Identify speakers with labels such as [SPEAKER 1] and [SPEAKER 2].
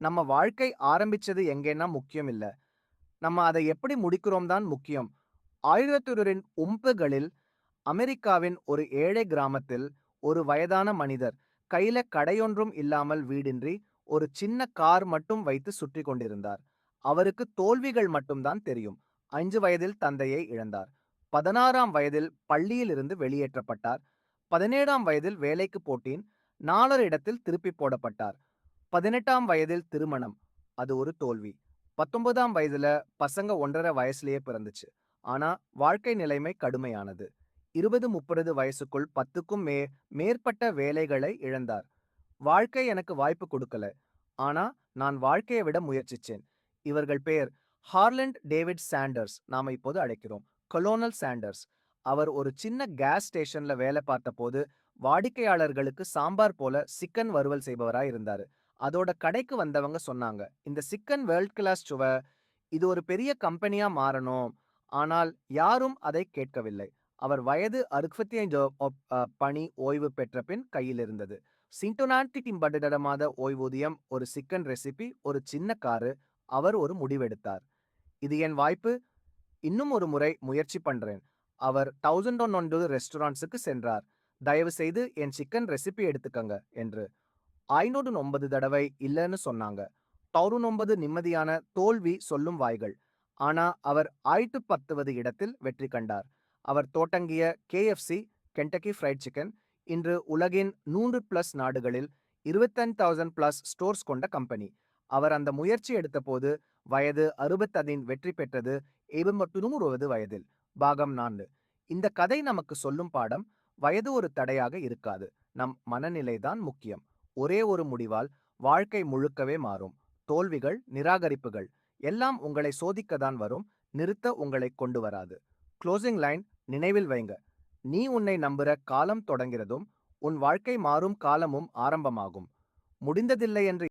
[SPEAKER 1] நம்ம வாழ்க்கை ஆரம்பிச்சது எங்கன்னா முக்கியம் இல்லை நம்ம அதை எப்படி முடிக்கிறோம் தான் முக்கியம். ஆயிரத்தினரின் உம்புகளில் அமெரிக்காவின் ஒரு ஏழை கிராமத்தில் ஒரு வயதான மனிதர் கையில கடையொன்றும் இல்லாமல் வீடின்றி ஒரு சின்ன கார் மட்டும் வைத்து சுற்றி கொண்டிருந்தார். அவருக்கு தோல்விகள் மட்டும்தான் தெரியும். அஞ்சு வயதில் தந்தையை இழந்தார். பதினாறாம் வயதில் பள்ளியிலிருந்து வெளியேற்றப்பட்டார். பதினேழாம் வயதில் வேலைக்கு போட்டேன். நாலொரு இடத்தில் திருப்பி போடப்பட்டார். பதினெட்டாம் வயதில் திருமணம். அது ஒரு தோல்வி. பத்தொன்பதாம் வயதுல பசங்க ஒன்றரை வயசுலயே பிறந்துச்சு. ஆனா வாழ்க்கை நிலைமை கடுமையானது. இருபது முப்பது வயசுக்குள் பத்துக்கும் மே மேற்பட்ட வேலைகளை இழந்தார். வாழ்க்கை எனக்கு வாய்ப்பு கொடுக்கல. ஆனா நான் வாழ்க்கையை விட முயற்சிச்சேன். இவர்கள் பேர் ஹார்லண்ட் டேவிட் சாண்டர்ஸ் நாம இப்போது அழைக்கிறோம். கொலோனல் சாண்டர்ஸ். அவர் ஒரு சின்ன கேஸ் ஸ்டேஷன்ல வேலை பார்த்தபோது வாடிக்கையாளர்களுக்கு சாம்பார் போல சிக்கன் வறுவல் செய்பவராய் இருந்தாரு. அதோட கடைக்கு வந்தவங்க சொன்னாங்க இந்த சிக்கன் வேர்ல்ட் கிளாஸ் சுவை இது ஒரு பெரிய கம்பெனியா மாறணும். ஆனால் யாரும் அதை கேட்கவில்லை. அவர் வயது அறுபத்தி ஐந்து பணி ஓய்வு பெற்ற பின் கையில் இருந்தது. சின்டோனாட்டிட்டி மாத ஓய்வூதியம் ஒரு சிக்கன் ரெசிபி ஒரு சின்ன காரு அவர் ஒரு முடிவெடுத்தார். இது என் வாய்ப்பு. இன்னும் ஒரு முறை முயற்சி பண்றேன். அவர் 1001 ரெஸ்டாரண்ட்ஸுக்கு சென்றார். தயவு செய்து என் சிக்கன் ரெசிபி எடுத்துக்கங்க என்று. 509 தடவை இல்லைன்னு சொன்னாங்க. 1009 நிம்மதியான தோல்வி சொல்லும் வாய்கள். ஆனா அவர் 1010வது இடத்தில் வெற்றி கண்டார். அவர் தோட்டங்கிய கேஎஃப்சி கென்டக்கி ஃப்ரைட் சிக்கன் இன்று உலகின் நூறு பிளஸ் நாடுகளில் 25000 பிளஸ் ஸ்டோர்ஸ் கொண்ட கம்பெனி. அவர் அந்த முயற்சி எடுத்தபோது வயது 65 வெற்றி பெற்றது 79வது வயதில். பாகம் நான்கு இந்த கதை நமக்கு சொல்லும் பாடம் வயது ஒரு தடையாக இருக்காது. நம் மனநிலை தான் முக்கியம். ஒரே ஒரு முடிவால் வாழ்க்கை முழுக்கவே மாறும். தோல்விகள், நிராகரிப்புகள் எல்லாம் உங்களை சோதிக்கத்தான் வரும். நிறுத்த உங்களை கொண்டு வராது. க்ளோசிங் லைன் நினைவில் வைங்க. நீ உன்னை நம்புற காலம் தொடங்கிறதும் உன் வாழ்க்கை மாறும் காலமும் ஆரம்பமாகும். முடிந்ததில்லை என்று